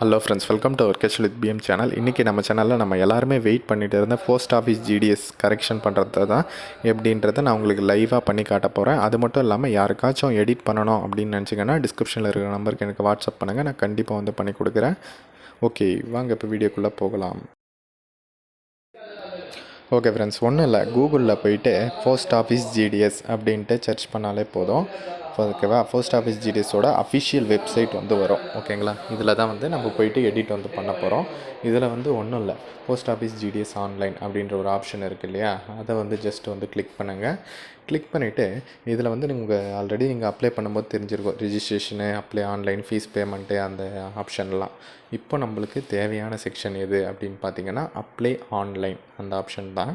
Hello friends welcome to our cash with PM channel இன்றைக்கி நம்ம சேனலில் நம்ம எல்லாருமே வெயிட் பண்ணிட்டு இருந்த போஸ்ட் ஆஃபீஸ் ஜிடிஎஸ் கரெக்ஷன் பண்ணுறது தான் எப்படின்றத நான் உங்களுக்கு லைவாக பண்ணி காட்ட போகிறேன் அது மட்டும் இல்லாமல் யாருக்காச்சும் எடிட் பண்ணணும் அப்படின்னு நினச்சிங்கன்னா டிஸ்கிரிப்ஷனில் இருக்கிற நம்பருக்கு எனக்கு வாட்ஸ்அப் பண்ணுங்கள் நான் கண்டிப்பாக வந்து பண்ணி கொடுக்குறேன். ஓகே வாங்க இப்போ வீடியோக்குள்ளே போகலாம். ஓகே ஃப்ரெண்ட்ஸ் ஒன்றும் இல்லை. கூகுளில் போயிட்டு போஸ்ட் ஆஃபீஸ் ஜிடிஎஸ் அப்படின்ட்டு சர்ச் பண்ணாலே போதும். ஓகேவா போஸ்ட் ஆஃபீஸ் ஜிடிஎஸோட அஃபிஷியல் வெப்சைட் வந்து வரும். ஓகேங்களா இதில் தான் வந்து நம்ம போயிட்டு எடிட் வந்து பண்ண போகிறோம் இதில் வந்து ஒன்றும் இல்லை. போஸ்ட் ஆஃபீஸ் ஜிடிஎஸ் ஆன்லைன் அப்படின்ற ஒரு ஆப்ஷன் இருக்குது இல்லையா? அதை வந்து ஜஸ்ட் வந்து கிளிக் பண்ணுங்கள் கிளிக் பண்ணிவிட்டு இதில் வந்து நீங்கள் ஆல்ரெடி நீங்கள் அப்ளை பண்ணும்போது தெரிஞ்சிருக்கும். Registration apply online fees payment அந்த ஆப்ஷன்லாம் இப்போ நம்மளுக்கு தேவையான செக்ஷன் எது அப்படின்னு பார்த்தீங்கன்னா அப்ளை ஆன்லைன் அந்த ஆப்ஷன் தான்.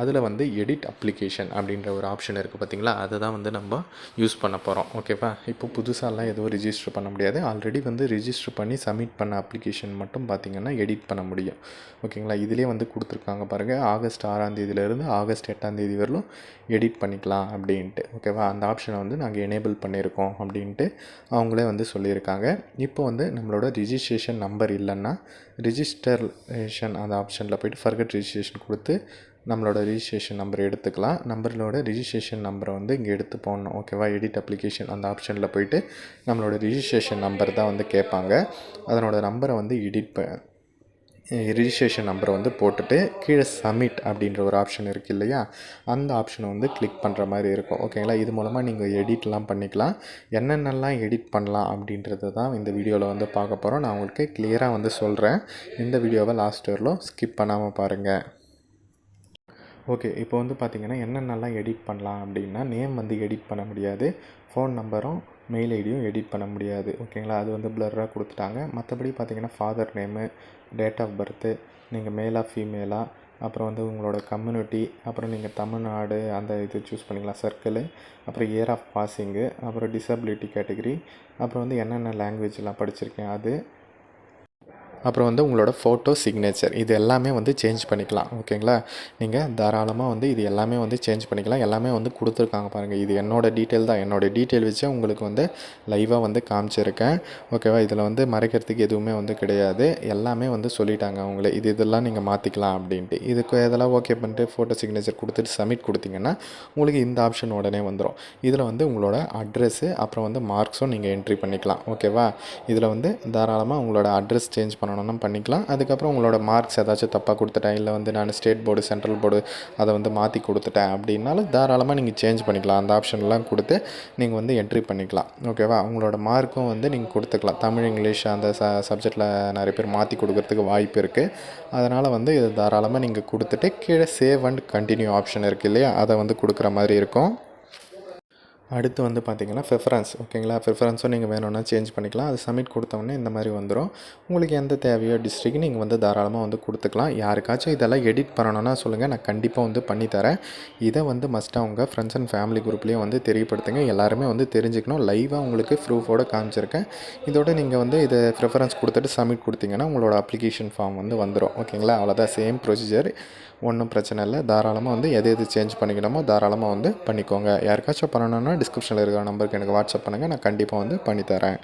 அதில் வந்து எடிட் அப்ளிகேஷன் அப்படின்ற ஒரு ஆப்ஷன் இருக்குது பார்த்தீங்களா அதை தான் வந்து நம்ம யூஸ் பண்ண போகிறோம் ஓகேவா இப்போ புதுசாலாம் எதுவும் ரிஜிஸ்டர் பண்ண முடியாது. ஆல்ரெடி வந்து ரிஜிஸ்டர் பண்ணி சப்மிட் பண்ண அப்ளிகேஷன் மட்டும் பார்த்திங்கன்னா எடிட் பண்ண முடியும். ஓகேங்களா இதிலே வந்து கொடுத்துருக்காங்க பாருங்கள் ஆகஸ்ட் ஆறாம் தேதியிலேருந்து ஆகஸ்ட் எட்டாம் தேதி வரலும் எடிட் பண்ணிக்கலாம் அப்படின்ட்டு. ஓகேவா அந்த ஆப்ஷனை வந்து நாங்கள் எனேபிள் பண்ணியிருக்கோம் அப்படின்ட்டு அவங்களே வந்து சொல்லியிருக்காங்க. இப்போ வந்து நம்மளோட ரிஜிஸ்ட்ரேஷன் நம்பர் இல்லைன்னா ரிஜிஸ்டரேஷன் அந்த ஆப்ஷனில் போய்ட்டு ஃபர்கட் ரிஜிஸ்ட்ரேஷன் கொடுத்து நம்மளோட ரிஜிஸ்ட்ரேஷன் நம்பர் எடுத்துக்கலாம். நம்பரோட ரிஜிஸ்ட்ரேஷன் நம்பரை வந்து இங்கே எடுத்து போடணும். ஓகேவா எடிட் அப்ளிகேஷன் அந்த ஆப்ஷனில் போயிட்டு நம்மளோட ரிஜிஸ்ட்ரேஷன் நம்பர் தான் வந்து கேட்பாங்க. அதனோட நம்பரை வந்து எடிட் ப ரிஜிஸ்ட்ரேஷன் நம்பரை வந்து போட்டுட்டு கீழே சப்மிட் அப்படின்ற ஒரு ஆப்ஷன் இருக்குது இல்லையா? அந்த ஆப்ஷனை வந்து கிளிக் பண்ணுற மாதிரி இருக்கும். ஓகேங்களா இது மூலமாக நீங்கள் எடிட்லாம் பண்ணிக்கலாம். என்னென்னலாம் எடிட் பண்ணலாம் அப்படின்றத தான் இந்த வீடியோவில் வந்து பார்க்க போகிறோம் நான் உங்களுக்கு கிளியராக வந்து சொல்கிறேன் இந்த வீடியோவை லாஸ்ட் வரலும் ஸ்கிப் பண்ணாமல் பாருங்கள் ஓகே இப்போ வந்து பார்த்திங்கன்னா என்னென்னலாம் எடிட் பண்ணலாம் அப்படின்னா நேம் வந்து எடிட் பண்ண முடியாது. ஃபோன் நம்பரும் மெயில் ஐடியும் எடிட் பண்ண முடியாது. ஓகேங்களா அது வந்து ப்ளர்ராக கொடுத்துட்டாங்க. மற்றபடி பார்த்திங்கன்னா father name date of birth நீங்கள் மேலாக ஃபீமேலாக அப்புறம் வந்து உங்களோட கம்யூனிட்டி அப்புறம் நீங்கள் தமிழ்நாடு அந்த இது சூஸ் பண்ணிக்கலாம். சர்க்கிளு அப்புறம் இயர் ஆஃப் பாசிங்கு அப்புறம் டிசபிலிட்டி கேட்டகரி அப்புறம் வந்து என்னென்ன லாங்குவேஜ்லாம் படிச்சிருக்கேன் அது அப்புறம் வந்து உங்களோட ஃபோட்டோ சிக்னேச்சர் இது எல்லாமே வந்து சேஞ்ச் பண்ணிக்கலாம். ஓகேங்களா? நீங்கள் தாராளமாக வந்து இது எல்லாமே வந்து சேஞ்ச் பண்ணிக்கலாம். எல்லாமே வந்து கொடுத்துருக்காங்க பாருங்கள் இது என்னோட டீட்டெயில் தான். என்னோட டீட்டெயில் வச்சு உங்களுக்கு வந்து லைவாக வந்து காமிச்சிருக்கேன். ஓகேவா? இதில் வந்து மறைக்கிறதுக்கு எதுவுமே வந்து கிடையாது. எல்லாமே வந்து சொல்லிட்டாங்க அவங்களே. இது இதெல்லாம் நீங்கள் மாற்றிக்கலாம் அப்படின்ட்டு. இதுக்கு இதெல்லாம் ஓகே பண்ணிட்டு ஃபோட்டோ சிக்னேச்சர் கொடுத்துட்டு சப்மிட் கொடுத்தீங்கன்னா உங்களுக்கு இந்த ஆப்ஷன் உடனே வந்துடும் இதில் வந்து உங்களோட அட்ரெஸ்ஸு அப்புறம் வந்து மார்க்ஸும் நீங்கள் என்ட்ரி பண்ணிக்கலாம். ஓகேவா? இதில் வந்து தாராளமாக உங்களோட அட்ரஸ் சேஞ்ச் பண்ணணும்னா பண்ணிக்கலாம். அதுக்கப்புறம் உங்களோட மார்க்ஸ் ஏதாச்சும் தப்பாக கொடுத்துட்டேன் இல்லை வந்து நான் ஸ்டேட் போர்டு சென்ட்ரல் போர்டு அதை வந்து மாற்றி கொடுத்துட்டேன் அப்படின்னாலும் தாராளமாக நீங்கள் சேஞ்ச் பண்ணிக்கலாம். அந்த ஆப்ஷன்லாம் கொடுத்து நீங்கள் வந்து என்ட்ரி பண்ணிக்கலாம். ஓகேவா உங்களோட மார்க்கும் வந்து நீங்கள் கொடுத்துக்கலாம். தமிழ் இங்கிலீஷ் அந்த ச சப்ஜெக்டில் நிறைய பேர் மாற்றி கொடுக்கறதுக்கு வாய்ப்பு இருக்குது அதனால் வந்து இது தாராளமாக நீங்கள் கொடுத்துட்டு கீழே சேவ் அண்ட் கண்டினியூ ஆப்ஷன் இருக்குது இல்லையா? அதை வந்து கொடுக்குற மாதிரி இருக்கும். அடுத்து வந்து பார்த்தீங்கன்னா ப்ரிஃபரன்ஸ் ஓகேங்களா ப்ரிஃபரன்ஸும் நீங்கள் வேணும்னா சேஞ்ச் பண்ணிக்கலாம். அது சப்மிட் கொடுத்தோடனே இந்த மாதிரி வந்துடும் உங்களுக்கு எந்த தேவையோ டிஸ்ட்ரிக்ட் நீங்கள் வந்து தாராளமாக வந்து கொடுத்துக்கலாம். யாருக்காச்சும் இதெல்லாம் எடிட் பண்ணணும்னா சொல்லுங்கள் நான் கண்டிப்பாக வந்து பண்ணித்தரேன் இதை வந்து மஸ்ட்டாக உங்கள் ஃப்ரெண்ட்ஸ் அண்ட் ஃபேமிலி குரூப்லேயும் வந்து தெரியப்படுத்துங்க. எல்லாருமே வந்து தெரிஞ்சுக்கணும். லைவாக உங்களுக்கு ப்ரூஃபோட காமிச்சிருக்கேன். இதோட நீங்கள் வந்து இதை ப்ரிஃபரன்ஸ் கொடுத்துட்டு சப்மிட் கொடுத்தீங்கன்னா உங்களோட அப்ளிகேஷன் ஃபார்ம் வந்து வந்துடும் ஓகேங்களா அவ்வளோதான் சேம் ப்ரொசீஜர் ஒன்றும் பிரச்சனை இல்லை. தாராளமாக வந்து எது எது சேஞ்ச் பண்ணிக்கணுமோ தாராளமாக வந்து பண்ணிக்கோங்க. யாருக்காச்சும் பண்ணணும்னா டிஸ்கிரிப்ஷனில் இருக்கிற நம்பருக்கு எனக்கு வாட்ஸ்அப் பண்ணுங்கள் நான் கண்டிப்பாக வந்து பண்ணித்தரேன்.